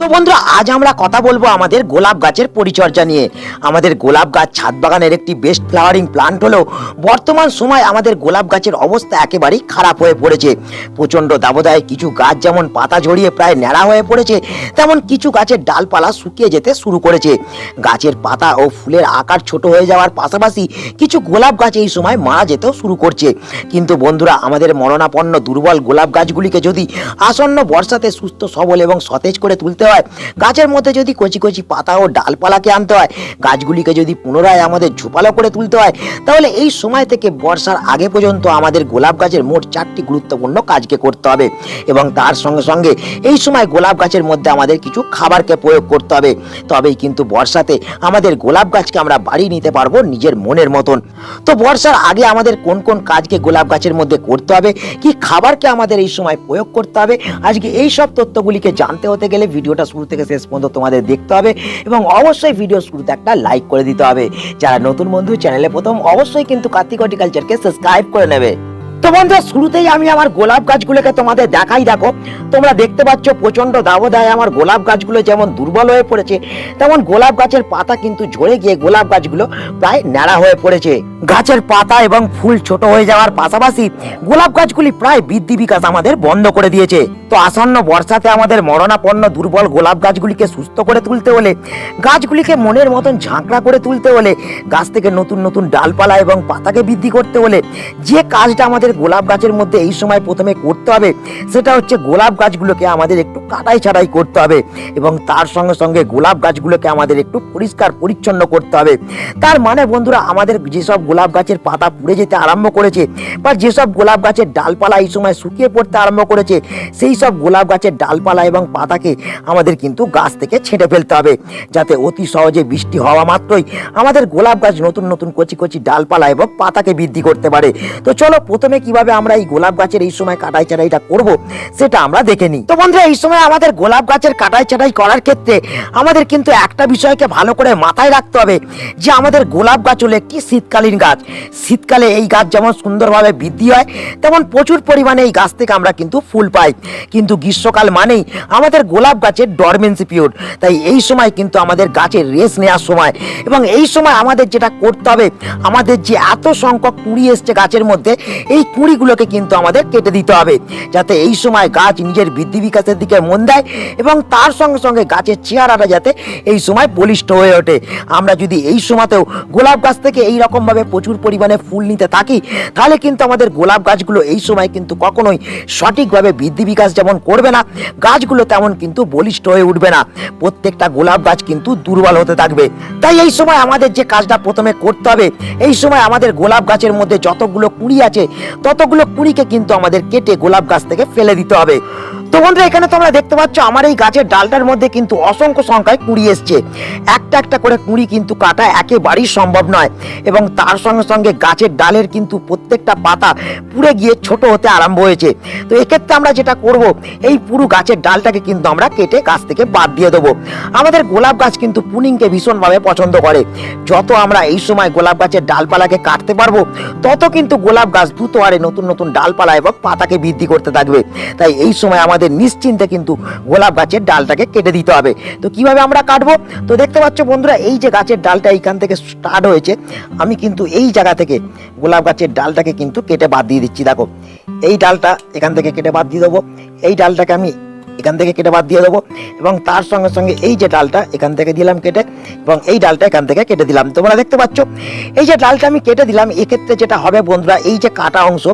তো বন্ধুরা, আজ আমরা কথা বলব আমাদের গোলাপ গাছের পরিচর্যা নিয়ে। আমাদের গোলাপ গাছ ছাদ বাগানের একটি বেস্ট ফ্লাওয়ারিং প্লান্ট হলেও বর্তমান সময় আমাদের গোলাপ গাছের অবস্থা একেবারেই খারাপ হয়ে পড়েছে। প্রচণ্ড দাবদায় কিছু গাছ যেমন পাতা ঝরিয়ে প্রায় ন্যাড়া হয়ে পড়েছে, তেমন কিছু গাছের ডালপালা শুকিয়ে যেতে শুরু করেছে। গাছের পাতা ও ফুলের আকার ছোট হয়ে যাওয়ার পাশাপাশি কিছু গোলাপ গাছ এই সময় মারা যেতেও শুরু করছে। কিন্তু বন্ধুরা, আমাদের মরণাপন্ন দুর্বল গোলাপ গাছগুলিকে যদি আসন্ন বর্ষাতে সুস্থ, সবল এবং সতেজ করে তুলতে হয়। গাছের মধ্যে যদি কচি কচি পাতা ও ডালপালাকে আনতে হয়, গাছগুলিকে যদি পুনরায় আমাদের ঝোপালো করে তুলতে হয়, তাহলে এই সময় থেকে বর্ষার আগে পর্যন্ত আমাদের গোলাপ গাছের মোট চারটি গুরুত্বপূর্ণ কাজকে করতে হবে। এবং তার সঙ্গে সঙ্গে এই সময় গোলাপ গাছের মধ্যে আমাদের কিছু খাবারকে প্রয়োগ করতে হবে। তবেই কিন্তু বর্ষাতে আমাদের গোলাপ গাছকে আমরা বাড়িয়ে নিতে পারব নিজের মনের মতন। তো বর্ষার আগে আমাদের কোন কোন কাজকে গোলাপ গাছের মধ্যে করতে হবে, কি খাবারকে আমাদের এই সময় প্রয়োগ করতে হবে, আজকে এই সব তথ্যগুলিকে জানতে হতে গেলে ভিডিওটা শুরু থেকে শেষ পর্যন্ত তোমাদের দেখতে হবে এবং অবশ্যই ভিডিও শুরুতে একটা লাইক করে দিতে হবে। যারা নতুন বন্ধু, চ্যানেলে প্রথম, অবশ্যই কিন্তু কার্তিক হর্টিকালচারকে সাবস্ক্রাইব করে নেবে। তো বন্ধুরা শুরুতেই আমি আমার গোলাপ গাছগুলোকে তোমাদের দেখাই দেখো। তোমরা দেখতে পাচ্ছ প্রচণ্ড দাবদায় আমার গোলাপ গাছগুলো যেমন দুর্বল হয়ে পড়েছে, তেমন গোলাপ গাছের পাতা কিন্তু ঝরে গিয়ে গোলাপ গাছগুলো প্রায় ন্যাড়া হয়ে পড়েছে। গাছের পাতা এবং ফুল ছোট হয়ে যাওয়ার পাশাপাশি গোলাপ গাছগুলি প্রায় বৃদ্ধি বিকাশ আমাদের বন্ধ করে দিয়েছে। তো আসন্ন বর্ষাতে আমাদের মরণাপন্ন দুর্বল গোলাপ গাছগুলিকে সুস্থ করে তুলতে হলে, গাছগুলিকে মনের মতন ঝাঁকড়া করে তুলতে হলে, গাছ থেকে নতুন নতুন ডালপালা এবং পাতাকে বৃদ্ধি করতে হলে, যে কাজটা আমাদের গোলাপ গাছের মধ্যে এই সময় প্রথমে করতে হবে। সেটা হচ্ছে গোলাপ গাছগুলোকে আমাদের একটু কাটাই ছাটাই করতে হবে এবং তার সঙ্গে সঙ্গে গোলাপ গাছগুলোকে আমাদের একটু পরিষ্কার পরিচ্ছন্ন করতে হবে। তার মানে বন্ধুরা, আমাদের যেসব গোলাপ গাছের পাতা পুড়ে যেতে আরম্ভ করেছে বা যেসব গোলাপ গাছের ডালপালা এই সময় শুকিয়ে পড়তে আরম্ভ করেছে, সেই সব গোলাপ গাছের ডালপালা এবং পাতাকে আমাদের কিন্তু গাছ থেকে ছেঁটে ফেলতে হবে। যাতে অতি সহজে বৃষ্টি হওয়া মাত্রই আমাদের গোলাপ গাছ নতুন নতুন কচি কচি ডালপালা এবং পাতাকে বৃদ্ধি করতে পারে। তো চলো প্রথমে কীভাবে আমরা এই গোলাপ গাছের এই সময় কাটাই চাটাইটা করব, সেটা আমরা দেখে নিই। তো বন্ধুরা, এই সময় আমাদের গোলাপ গাছের কাটাই চাটাই করার ক্ষেত্রে আমাদের কিন্তু একটা বিষয়কে ভালো করে মাথায় রাখতে হবে, যে আমাদের গোলাপ গাছ হলো একটি শীতকালীন গাছ। শীতকালে এই গাছ যেমন সুন্দরভাবে বৃদ্ধি হয়, তেমন প্রচুর পরিমাণে এই গাছ থেকে আমরা কিন্তু ফুল পাই। কিন্তু গ্রীষ্মকাল মানেই আমাদের গোলাপ গাছের ডরমেন্সি পিরিয়ড তাই এই সময় কিন্তু আমাদের গাছের রেস নেওয়ার সময়। এবং এই সময় আমাদের যেটা করতে হবে, আমাদের যে এত সংখ্যক কুড়ি এসছে গাছের মধ্যে, এই কুড়িগুলোকে কিন্তু আমাদের কেটে দিতে হবে, যাতে এই সময় গাছ নিজের বৃদ্ধি বিকাশের দিকে মন দেয় এবং তার সঙ্গে সঙ্গে গাছের চেহারাটা যাতে এই সময় বলিষ্ঠ হয়ে ওঠে। আমরা যদি এই সময়তেও গোলাপ গাছ থেকে এই রকমভাবে প্রচুর পরিমাণে ফুল নিতে থাকি, তাহলে কিন্তু আমাদের গোলাপ গাছগুলো এই সময় কিন্তু কখনোই সঠিকভাবে বৃদ্ধি বিকাশ যেমন করবে না, গাছগুলো তেমন কিন্তু বলিষ্ঠ হয়ে উঠবে না। প্রত্যেকটা গোলাপ গাছ কিন্তু দুর্বল হতে থাকবে। তাই এই সময় আমাদের যে কাজটা প্রথমে করতে হবে, এই সময় আমাদের গোলাপ গাছের মধ্যে যতগুলো কুড়ি আছে ততগুলো কুড়িকে কিন্তু আমাদের কেটে গোলাপ গাছ থেকে ফেলে দিতে হবে। তো বন্ধুরা, এখানে তোমরা দেখতে পাচ্ছ, আমার এই গাছের ডালটার মধ্যে কিন্তু অসংখ্য সংখ্যায় কুড়ি এসছে। একটা একটা করে কুড়ি কিন্তু কাটা একেবারেই সম্ভব নয়। এবং তার সঙ্গে সঙ্গে গাছের ডালের কিন্তু প্রত্যেকটা পাতা পুড়ে গিয়ে ছোট হতে আরম্ভ হয়েছে। তো এক্ষেত্রে আমরা যেটা করব, এই পুরো গাছের ডালটাকে কিন্তু আমরা কেটে গাছ থেকে বাদ দিয়ে দেবো। আমাদের গোলাপ গাছ কিন্তু পুনিংকে ভীষণভাবে পছন্দ করে। যত আমরা এই সময় গোলাপ গাছের ডালপালাকে কাটতে পারব, তত কিন্তু গোলাপ গাছ দ্রুত হারে নতুন নতুন ডালপালা এবং পাতাকে বৃদ্ধি করতে থাকবে। তাই এই সময় আমাদের নিশ্চিন্তে কিন্তু গোলাপ গাছের ডালটাকে কেটে দিতে হবে। তো কীভাবে আমরা কাটবো? তো দেখতে পাচ্ছ বন্ধুরা, এই যে গাছের ডালটা এইখান থেকে স্টার্ট হয়েছে, আমি কিন্তু এই জায়গা থেকে গোলাপ গাছের ডালটাকে কিন্তু কেটে বাদ দিয়ে দিচ্ছি। দেখো, এই ডালটা এখান থেকে কেটে বাদ দিয়ে দেবো। এই ডালটাকে আমি এখান থেকে কেটে বাদ দিয়ে দেবো। এবং তার সঙ্গে সঙ্গে এই যে ডালটা এখান থেকে দিলাম কেটে, এবং এই ডালটা এখান থেকে কেটে দিলাম। তোমরা দেখতে পাচ্ছ, এই যে ডালটা আমি কেটে দিলাম, এক্ষেত্রে যেটা হবে বন্ধুরা, এই যে কাটা অংশ,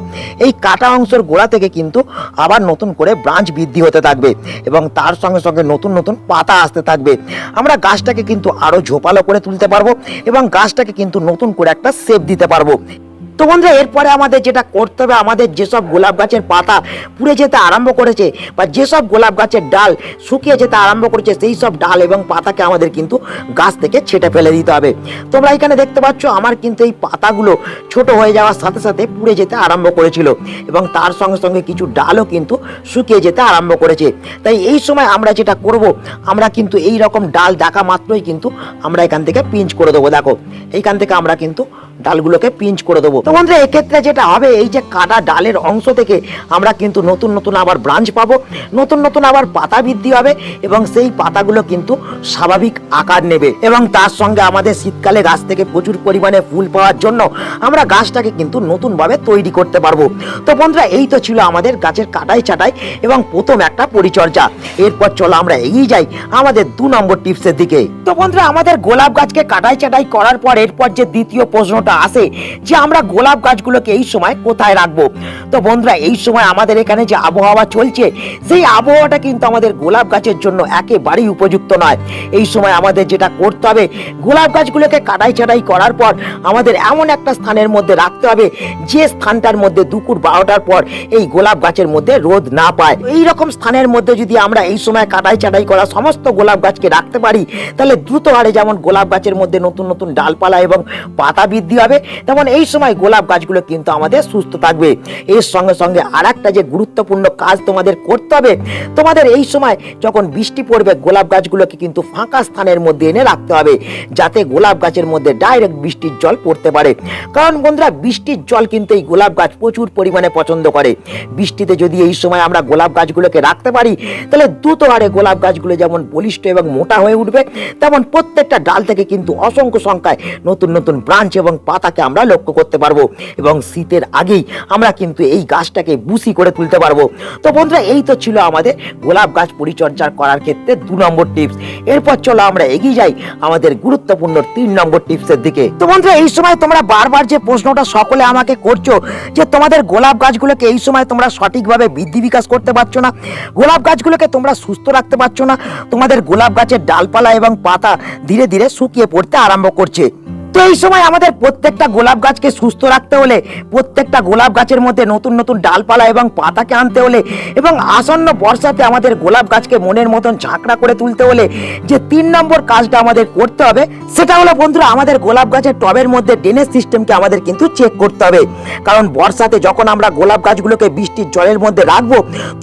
এই কাটা অংশের গোড়া থেকে কিন্তু আবার নতুন করে ব্রাঞ্চ বৃদ্ধি হতে থাকবে, এবং তার সঙ্গে সঙ্গে নতুন নতুন পাতা আসতে থাকবে। আমরা গাছটাকে কিন্তু আরও ঝোপালো করে তুলতে পারব, এবং গাছটাকে কিন্তু নতুন করে একটা সেপ দিতে পারব। বন্ধুরা, এরপরে আমাদের যেটা করতে হবে, আমাদের যেসব গোলাপ গাছের পাতা পুড়ে যেতে আরম্ভ করেছে বা যেসব গোলাপ গাছের ডাল শুকিয়ে যেতে আরম্ভ করেছে, সেই সব ডাল এবং পাতাকে আমাদের কিন্তু গাছ থেকে ছেটে ফেলে দিতে হবে। তোমরা এখানে দেখতে পাচ্ছ, আমার কিন্তু এই পাতাগুলো ছোট হয়ে যাওয়ার সাথে সাথে পুড়ে যেতে আরম্ভ করেছিল এবং তার সঙ্গে সঙ্গে কিছু ডালও কিন্তু শুকিয়ে যেতে আরম্ভ করেছে। তাই এই সময় আমরা যেটা করব, আমরা কিন্তু এই রকম ডাল দেখা মাত্রই কিন্তু আমরা এখান থেকে পিঞ্চ করে দেবো। দেখো, এইখান থেকে আমরা কিন্তু ডালগুলোকে পিঞ্চ করে দেবো। তো বন্ধুরা, এক্ষেত্রে যেটা হবে, এই যে কাটা ডালের অংশ থেকে আমরা কিন্তু নতুন নতুন আবার ব্রাঞ্চ পাবো, নতুন নতুন আবার পাতা বৃদ্ধি হবে এবং সেই পাতাগুলো কিন্তু স্বাভাবিক আকার নেবে। এবং তার সঙ্গে আমাদের শীতকালে গাছ থেকে প্রচুর পরিমাণে ফুল পাওয়ার জন্য আমরা গাছটাকে কিন্তু নতুনভাবে তৈরি করতে পারব। তো বন্ধুরা, এই তো ছিল আমাদের গাছের কাটাই চাটাই এবং প্রথম একটা পরিচর্যা। এরপর চলো আমরা এগিয়ে যাই আমাদের দু নম্বর টিপসের দিকে। তো বন্ধুরা, আমাদের গোলাপ গাছকে কাটাই চাটাই করার পর এরপর যে দ্বিতীয় প্রশ্নটা আসে যে আমরা গোলাপ গাছগুলোকে এই সময় কোথায় রাখব? তো বন্ধুরা, এই সময় আমাদের এখানে যে আবহাওয়া চলছে, সেই আবহাওয়াটা কিন্তু আমাদের গোলাপ গাছের জন্য একেবারেই উপযুক্ত নয়। এই সময় আমাদের যেটা করতে হবে, গোলাপ গাছগুলোকে কাটাই ছাটাই করার পর আমাদের এমন একটা স্থানের মধ্যে রাখতে হবে, যে স্থানটার মধ্যে দুপুর বারোটার পর এই গোলাপ গাছের মধ্যে রোদ না পায়। এই রকম স্থানের মধ্যে যদি আমরা এই সময় কাটাই ছাটাই করা সমস্ত গোলাপ গাছকে রাখতে পারি, তাহলে দ্রুত হারে যেমন গোলাপ গাছের মধ্যে নতুন নতুন ডালপালা এবং পাতা বৃদ্ধি হবে তেমন এই সময় গোলাপ গাছগুলো কিন্তু আমাদের সুস্থ থাকবে। এর সঙ্গে সঙ্গে আর যে গুরুত্বপূর্ণ কাজ তোমাদের করতে হবে, তোমাদের এই সময় যখন বৃষ্টি পড়বে, গোলাপ গাছগুলোকে কিন্তু ফাঁকা স্থানের মধ্যে এনে রাখতে হবে, যাতে গোলাপ গাছের মধ্যে ডাইরেক্ট বৃষ্টির জল পড়তে পারে। কারণ বন্ধুরা, বৃষ্টির জল কিন্তু এই গোলাপ গাছ প্রচুর পরিমাণে পছন্দ করে। বৃষ্টিতে যদি এই সময় আমরা গোলাপ গাছগুলোকে রাখতে পারি, তাহলে দ্রুত হারে গোলাপ গাছগুলো যেমন বলিষ্ঠ এবং মোটা হয়ে উঠবে, তেমন প্রত্যেকটা ডাল থেকে কিন্তু অসংখ্য সংখ্যায় নতুন নতুন ব্রাঞ্চ এবং পাতাকে আমরা লক্ষ্য করতে পারব এবং শীতের আগেই আমরা কিন্তু এই গাছটাকে বুসি করে তুলতে পারব। তো বন্ধুরা, এই তো ছিল আমাদের গোলাপ গাছ পরিচর্যা করার ক্ষেত্রে দু নম্বর টিপস। এরপর চলো আমরা এগিয়ে যাই আমাদের গুরুত্বপূর্ণ তিন নম্বর টিপসের দিকে। তো বন্ধুরা, এই সময় তোমরা বারবার যে প্রশ্নটা সকলে আমাকে করছ যে তোমাদের গোলাপ গাছগুলোকে এই সময় তোমরা সঠিকভাবে বৃদ্ধি বিকাশ করতে পারছ না, গোলাপ গাছগুলোকে তোমরা সুস্থ রাখতে পারছ না, তোমাদের গোলাপ গাছের ডালপালা এবং পাতা ধীরে ধীরে শুকিয়ে পড়তে আরম্ভ করছে। তো এই সময় আমাদের প্রত্যেকটা গোলাপ গাছকে সুস্থ রাখতে হলে, প্রত্যেকটা গোলাপ গাছের মধ্যে নতুন নতুন ডালপালা এবং পাতাকে আনতে হলে এবং আসন্ন বর্ষাতে আমাদের গোলাপ গাছকে মনের মতন ঝাঁকড়া করে তুলতে হলে যে তিন নম্বর কাজটা আমাদের করতে হবে, সেটা হলো বন্ধুরা আমাদের গোলাপ গাছের টবের মধ্যে ড্রেনেজ সিস্টেমকে আমাদের কিন্তু চেক করতে হবে। কারণ বর্ষাতে যখন আমরা গোলাপ গাছগুলোকে বৃষ্টির জলের মধ্যে রাখব,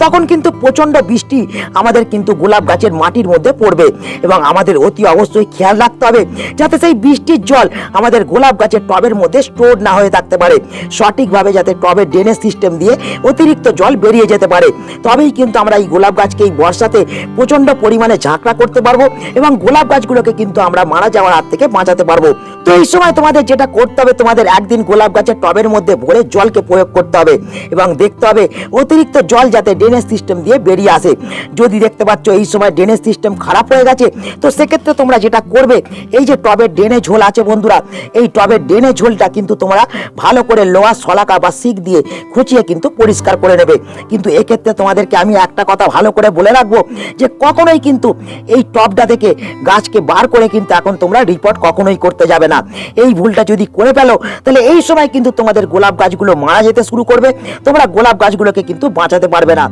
তখন কিন্তু প্রচণ্ড বৃষ্টি আমাদের কিন্তু গোলাপ গাছের মাটির মধ্যে পড়বে এবং আমাদের অতি অবশ্যই খেয়াল রাখতে হবে, যাতে সেই বৃষ্টির জল আমাদের গোলাপ গাছের টবের মধ্যে স্টোর না হয়ে থাকতে পারে। সঠিকভাবে যাতে টবের ড্রেনেজ সিস্টেম দিয়ে অতিরিক্ত জল বেরিয়ে যেতে পারে। তবেই কিন্তু আমরা এই গোলাপ গাছকে এই বর্ষাতে প্রচণ্ড পরিমাণে ঝাঁকড়া করতে পারব এবং গোলাপ গাছগুলোকে কিন্তু আমরা মারা যাওয়ার হাত থেকে বাঁচাতে পারব। তো এই সময় তোমাদের যেটা করতে হবে, তোমাদের একদিন গোলাপ গাছের টবের মধ্যে ভরে জলকে প্রয়োগ করতে হবে এবং দেখতে হবে অতিরিক্ত জল যাতে ড্রেনেজ সিস্টেম দিয়ে বেরিয়ে আসে। যদি দেখতে পাচ্ছ এই সময় ড্রেনেজ সিস্টেম খারাপ হয়ে গেছে, তো সেক্ষেত্রে তোমরা যেটা করবে, এই যে টবের ড্রেনে ঝোল আছে বন্ধুরা এই টবের ড্রেনে ঝোলটা কিন্তু তোমরা ভালো করে লোহা শলাকা বা শিক দিয়ে খুঁচিয়ে কিন্তু পরিষ্কার করে নেবে। কিন্তু এক্ষেত্রে তোমাদেরকে আমি একটা কথা ভালো করে বলে রাখব যে কখনোই কিন্তু এই টবটা থেকে গাছকে বার করে কিন্তু এখন তোমরা রিপোর্ট কখনোই করতে যাবে না। এই ভুলটা যদি করে ফেলো, তাহলে এই সময় কিন্তু তোমাদের গোলাপ গাছগুলো মারা যেতে শুরু করবে। তোমরা গোলাপ গাছগুলোকে কিন্তু বাঁচাতে পারবে না।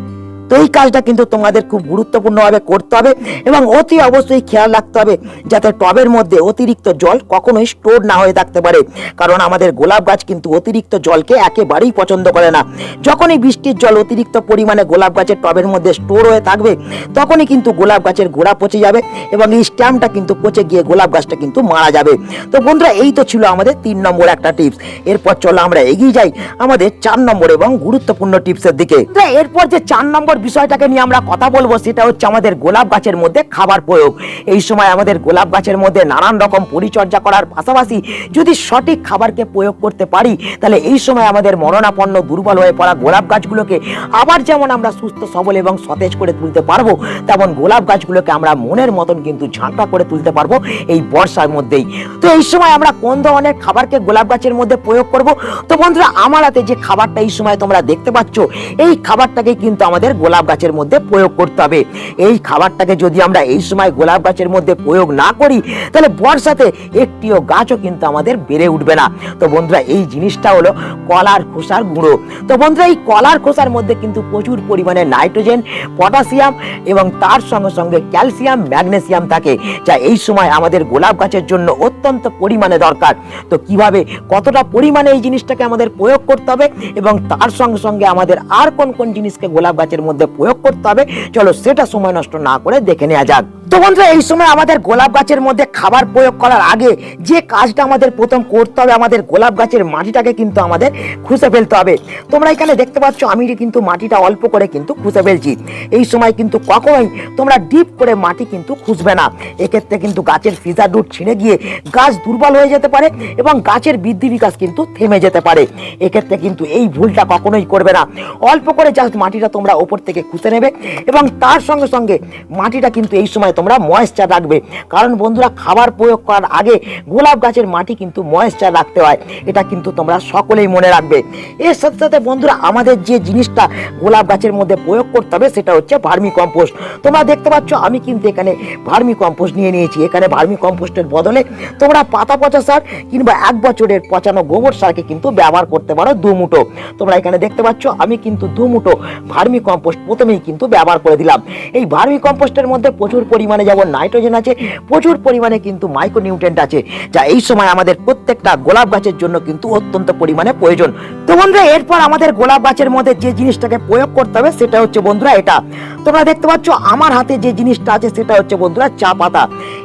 তো এই কাজটা কিন্তু তোমাদের খুব গুরুত্বপূর্ণভাবে করতে হবে এবং অতি অবশ্যই খেয়াল রাখতে হবে যাতে টবের মধ্যে অতিরিক্ত জল কখনোই স্টোর না হয়ে থাকতে পারে। কারণ আমাদের গোলাপ গাছ কিন্তু অতিরিক্ত জলকে একেবারেই পছন্দ করে না। যখনই বৃষ্টির জল অতিরিক্ত পরিমাণে গোলাপ গাছের টবের মধ্যে স্টোর হয়ে থাকবে, তখনই কিন্তু গোলাপ গাছের গোড়া পচে যাবে এবং এই স্ট্যাম্পটা কিন্তু পচে গিয়ে গোলাপ গাছটা কিন্তু মারা যাবে। তো বন্ধুরা, এই তো ছিল আমাদের তিন নম্বর একটা টিপস। এরপর চলো আমরা এগিয়ে যাই আমাদের চার নম্বর এবং গুরুত্বপূর্ণ টিপসের দিকে। এরপর যে চার নম্বর বিষয়টাকে নিয়ে আমরা কথা বলব, সেটা হচ্ছে আমাদের গোলাপ গাছের মধ্যে খাবার প্রয়োগ। এই সময় আমাদের গোলাপ গাছের মধ্যে নানান রকম পরিচর্যা করার পাশাপাশি যদি সঠিক খাবারকে প্রয়োগ করতে পারি, তাহলে এই সময় আমাদের মরণাপন্ন দুর্বল হয়ে পড়া গোলাপ গাছগুলোকে আবার যেমন আমরা সুস্থ, সবল এবং সতেজ করে তুলতে পারব, তেমন গোলাপ গাছগুলোকে আমরা মনের মতন কিন্তু ঝাঁকা করে তুলতে পারব এই বর্ষার মধ্যেই। তো এই সময় আমরা কোন ধরনের খাবারকে গোলাপ গাছের মধ্যে প্রয়োগ করব? তো বন্ধুরা, আমার হাতে যে খাবারটা এই সময় তোমরা দেখতে পাচ্ছ, এই খাবারটাকে কিন্তু আমাদের গোলাপ গাছের মধ্যে প্রয়োগ করতে হবে। এই খাবারটাকে যদি আমরা এই সময় গোলাপ গাছের মধ্যে প্রয়োগ না করি, তাহলে বর্ষাতে একটিও গাছও কিন্তু আমাদের বেড়ে উঠবে না। তো বন্ধুরা, এই জিনিসটা হলো কলার খোসার গুঁড়ো। তো বন্ধুরা, এই কলার খোসার মধ্যে কিন্তু প্রচুর পরিমাণে নাইট্রোজেন, পটাশিয়াম এবং তার সঙ্গে সঙ্গে ক্যালসিয়াম, ম্যাগনেসিয়াম থাকে, যা এই সময় আমাদের গোলাপ গাছের জন্য অত্যন্ত পরিমাণে দরকার। তো কীভাবে, কতটা পরিমাণে এই জিনিসটাকে আমাদের প্রয়োগ করতে হবে এবং তার সঙ্গে সঙ্গে আমাদের আর কোন কোন জিনিসকে গোলাপ গাছের মধ্যে প্রয়োগ করতে হবে। চলো সেটা সময় নষ্ট না করে দেখে নেওয়া যাক। তো বন্ধুরা, এই সময় আমাদের গোলাপ গাছের মধ্যে খাবার প্রয়োগ করার আগে যে কাজটা আমাদের প্রথম করতে হবে, আমাদের গোলাপ গাছের মাটিটাকে কিন্তু আমাদের খুঁজে ফেলতে হবে। তোমরা এখানে দেখতে পাচ্ছ, আমি কিন্তু মাটিটা অল্প করে কিন্তু খুঁজে ফেলছি। এই সময় কিন্তু কখনোই তোমরা ডিপ করে মাটি কিন্তু খুঁজবে না। এক্ষেত্রে কিন্তু গাছের ফিজা রুট ছিঁড়ে গিয়ে গাছ দুর্বল হয়ে যেতে পারে এবং গাছের বৃদ্ধি বিকাশ কিন্তু থেমে যেতে পারে। এক্ষেত্রে কিন্তু এই ভুলটা কখনোই করবে না। অল্প করে জাস্ট মাটিটা তোমরা ওপর থেকে খুঁজে নেবে এবং তার সঙ্গে সঙ্গে মাটিটা কিন্তু এই সময় তোমরা ময়েশ্চার রাখবে। কারণ বন্ধুরা, খাবার প্রয়োগ করার আগে গোলাপ গাছের মাটি কিন্তু ময়েশ্চার রাখতে হয়। এটা কিন্তু তোমরা সকলেই মনে রাখবে। এর সাথে সাথে বন্ধুরা, আমাদের যে জিনিসটা গোলাপ গাছের মধ্যে প্রয়োগ করতে হবে, সেটা হচ্ছে ভার্মি কম্পোস্ট তোমরা দেখতে পাচ্ছ, আমি কিন্তু এখানে ভার্মি কম্পোস্ট নিয়ে নিয়েছি। এখানে ভার্মি কম্পোস্টের বদলে তোমরা পাতা পচা সার কিংবা এক বছরের পচানো গোবর সারকে কিন্তু ব্যবহার করতে পারো দু মুঠো। তোমরা এখানে দেখতে পাচ্ছ, আমি কিন্তু দু মুঠো ভার্মি কম্পোস্ট প্রথমেই কিন্তু ব্যবহার করে দিলাম। এই ভার্মি কম্পোস্টের মধ্যে প্রচুর পরিমাণে যেমন নাইট্রোজেন আছে, প্রচুর পরিমাণে কিন্তু মাইক্রোনিউট্রেন্ট আছে, যা এই সময় আমাদের প্রত্যেকটা গোলাপ গাছের জন্য কিন্তু অত্যন্ত পরিমাণে প্রয়োজন। তো বন্ধুরা, এরপর আমাদের গোলাপ গাছের মধ্যে যে জিনিসটাকে প্রয়োগ করতে হবে, সেটা হচ্ছে বন্ধুরা এটা। তোমরা দেখতে পাচ্ছ, আমার হাতে যে জিনিসটা আছে, সেটা হচ্ছে বন্ধুরা চা পাতা।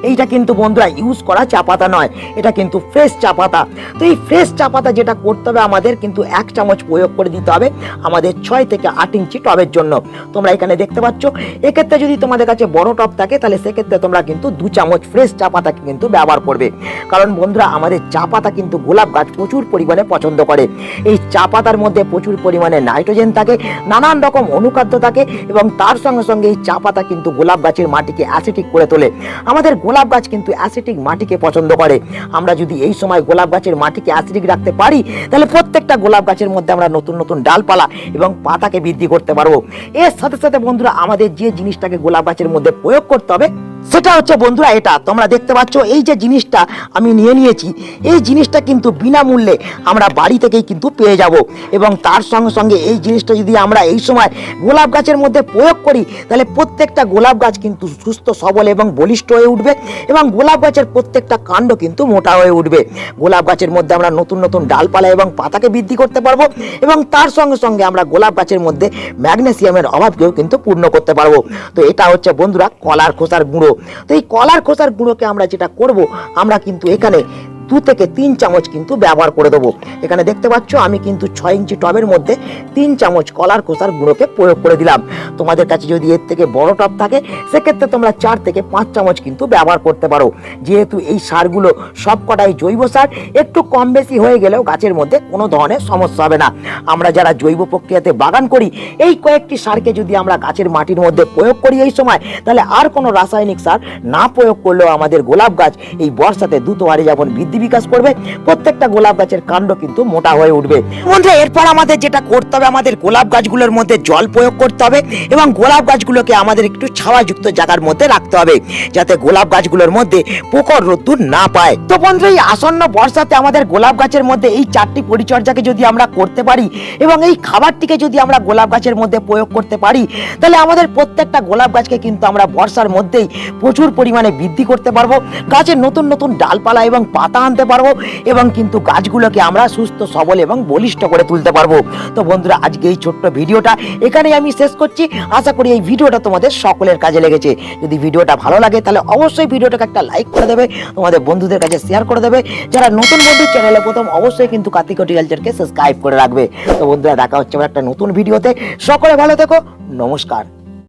এইটা কিন্তু বন্ধুরা ইউজ করা চা পাতা নয়, এটা কিন্তু ফ্রেশ চা পাতা। তো এই ফ্রেশ চা পাতা যেটা করতে হবে আমাদের কিন্তু এক চামচ প্রয়োগ করে দিতে হবে আমাদের ছয় থেকে আট ইঞ্চি টবের জন্য। তোমরা এখানে দেখতে পাচ্ছ, এক্ষেত্রে যদি তোমাদের কাছে বড় টব থাকে, তাহলে সেক্ষেত্রে তোমরা কিন্তু দু চামচ ফ্রেশ চা পাতা কিন্তু ব্যবহার করবে। কারণ বন্ধুরা, আমাদের চা পাতা কিন্তু গোলাপ গাছ প্রচুর পরিমাণে পছন্দ করে। এই চা পাতার মধ্যে প্রচুর পরিমাণে নাইট্রোজেন থাকে, নানান রকম অনুখাদ্য থাকে এবং তার সঙ্গে সঙ্গে এই চা পাতা কিন্তু গোলাপ গাছের মাটিকে অ্যাসিটিক করে তোলে। আমাদের গোলাপ গাছ কিন্তু অ্যাসিটিক মাটিকে পছন্দ করে। আমরা যদি এই সময় গোলাপ গাছের মাটিকে অ্যাসিডিক রাখতে পারি, তাহলে প্রত্যেকটা গোলাপ গাছের মধ্যে আমরা নতুন নতুন ডালপালা এবং পাতাকে বৃদ্ধি করতে পারব। এর সাথে সাথে বন্ধুরা, আমাদের যে জিনিসটাকে গোলাপ গাছের মধ্যে প্রয়োগ করতে হবে ね。সেটা হচ্ছে বন্ধুরা এটা, তোমরা দেখতে পাচ্ছ, এই যে জিনিসটা আমি নিয়ে নিয়েছি, এই জিনিসটা কিন্তু বিনামূল্যে আমরা বাড়ি থেকেই কিন্তু পেয়ে যাব। এবং তার সঙ্গে সঙ্গে এই জিনিসটা যদি আমরা এই সময় গোলাপ গাছের মধ্যে প্রয়োগ করি, তাহলে প্রত্যেকটা গোলাপ গাছ কিন্তু সুস্থ, সবল এবং বলিষ্ঠ হয়ে উঠবে এবং গোলাপ গাছের প্রত্যেকটা কাণ্ড কিন্তু মোটা হয়ে উঠবে। গোলাপ গাছের মধ্যে আমরা নতুন নতুন ডালপালা এবং পাতাকে বৃদ্ধি করতে পারব এবং তার সঙ্গে সঙ্গে আমরা গোলাপ গাছের মধ্যে ম্যাগনেসিয়ামের অভাবকেও কিন্তু পূর্ণ করতে পারব। তো এটা হচ্ছে বন্ধুরা কলার খোসার গুঁড়ো। তো এই কলার খোসার গুঁড়োকে আমরা যেটা করব আমরা কিন্তু এখানে দু থেকে তিন চামচ কিন্তু ব্যবহার করে দেবো। এখানে দেখতে পাচ্ছ, আমি কিন্তু ছয় ইঞ্চি টবের মধ্যে তিন চামচ কলার খোসার গুঁড়োকে প্রয়োগ করে দিলাম। তোমাদের কাছে যদি এর থেকে বড় টব থাকে, সেক্ষেত্রে তোমরা চার থেকে পাঁচ চামচ কিন্তু ব্যবহার করতে পারো। যেহেতু এই সারগুলো সবকটাই জৈব সার, একটু কম বেশি হয়ে গেলেও গাছের মধ্যে কোনো ধরনের সমস্যা হবে না। আমরা যারা জৈব প্রক্রিয়াতে বাগান করি, এই কয়েকটি সারকে যদি আমরা গাছের মাটির মধ্যে প্রয়োগ করি এই সময়, তাহলে আর কোনো রাসায়নিক সার না প্রয়োগ করলেও আমাদের গোলাপ গাছ এই বর্ষাতে দ্রুত হারে যেমন বৃদ্ধি বিকাশ করবে, প্রত্যেকটা গোলাপ গাছের কাণ্ড কিন্তু মোটা হয়ে উঠবে। বন্ধুরা, এরপর আমাদের যেটা করতে হবে, আমাদের গোলাপ গাছগুলোর মধ্যে জল প্রয়োগ করতে হবে এবং গোলাপ গাছগুলোকে আমাদের একটু ছাওয়াযুক্ত জায়গার মধ্যে রাখতে হবে, যাতে গোলাপ গাছগুলোর মধ্যে পোকর রোদ্দুর না পায়। তো বন্ধুরা, এই আসন্ন বর্ষাতে আমাদের গোলাপ গাছের মধ্যে এই চারটি পরিচর্যাকে যদি আমরা করতে পারি এবং এই খাবারটিকে যদি আমরা গোলাপ গাছের মধ্যে প্রয়োগ করতে পারি, তাহলে আমাদের প্রত্যেকটা গোলাপ গাছকে কিন্তু আমরা বর্ষার মধ্যেই প্রচুর পরিমাণে বৃদ্ধি করতে পারব। গাছের নতুন নতুন ডালপালা এবং পাতা আনতে পারব এবং কিন্তু গাছগুলোকে আমরা সুস্থ, সবল এবং বলিষ্ঠ করে তুলতে পারব। তো বন্ধুরা, আজকে এই ছোট্ট ভিডিওটা এখানেই আমি শেষ করছি। আশা করি এই ভিডিওটা তোমাদের সকলের কাজে লেগেছে। যদি ভিডিওটা ভালো লাগে, তাহলে অবশ্যই ভিডিওটাকে একটা লাইক করে দেবে, তোমাদের বন্ধুদের কাছে শেয়ার করে দেবে। যারা নতুন বন্ধু চ্যানেলে প্রথম, অবশ্যই কিন্তু কার্তিক হর্টিকালচারকে সাবস্ক্রাইব করে রাখবে। তো বন্ধুরা, দেখা হচ্ছে একটা নতুন ভিডিওতে। সকলে ভালো থেকো, নমস্কার।